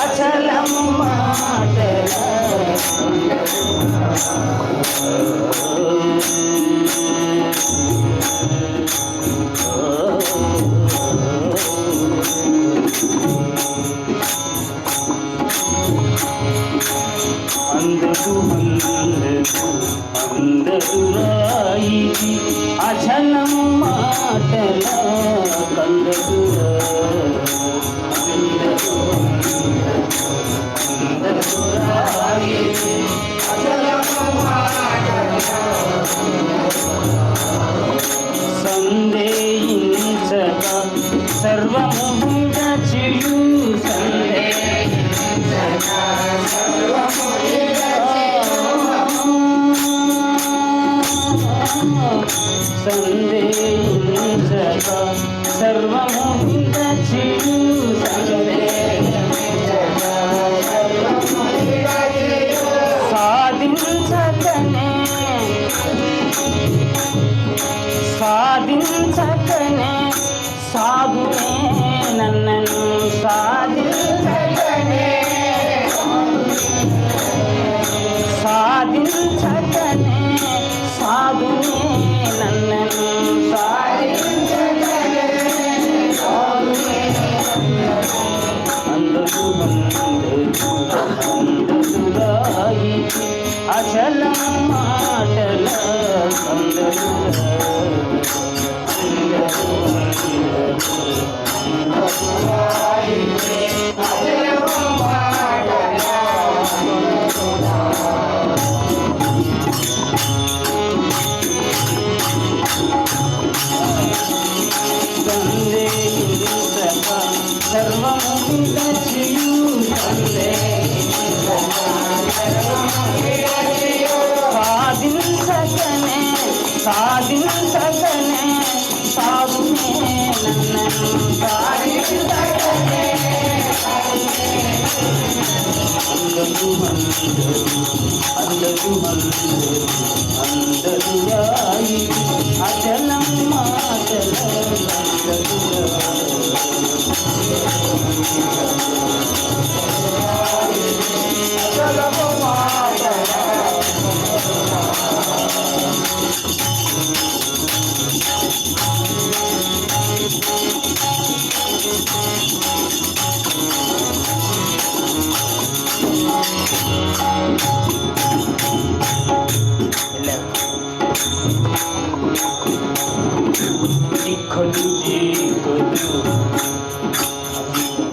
అచలం మాట అచలం మాటల కందకు సందేహించక సర్వము విడచియు నన్నను సాధించగనే. సాధించగనే.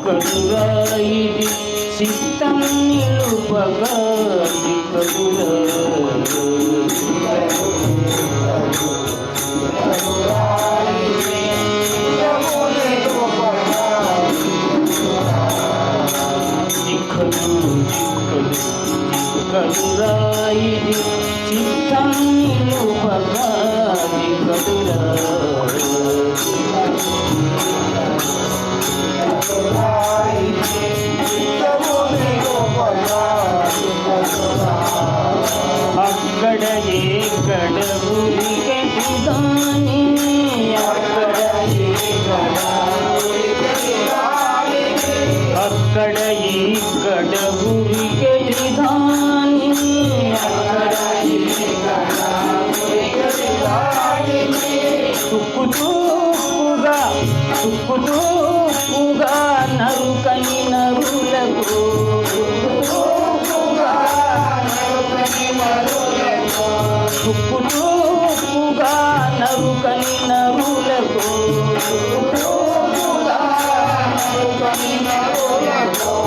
కనురాయి సిద్ధం నిలుపగా Thank you. కదురాయి చిత్తాన్ని ఉపకారి కదురాయి ఉగా నరుకైన రులకు ఉప్పులు ఉగా నరుకైన రులకు Oh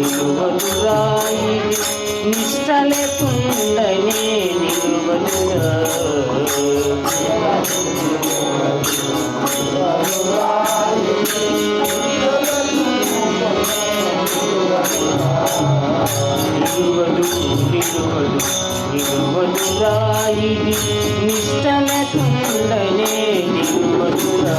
నిలువదు నిష్ట లేకుండానే నిలువదురా నిలువదు నిలువదు నిలువదు రాయిది నిష్టలేకుండనే నిలువదురా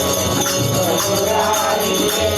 Thank you.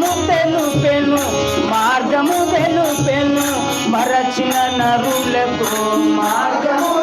మార్గము తెలుపెను మార్గము తెలుపెను మరచిన నరులకు మార్గము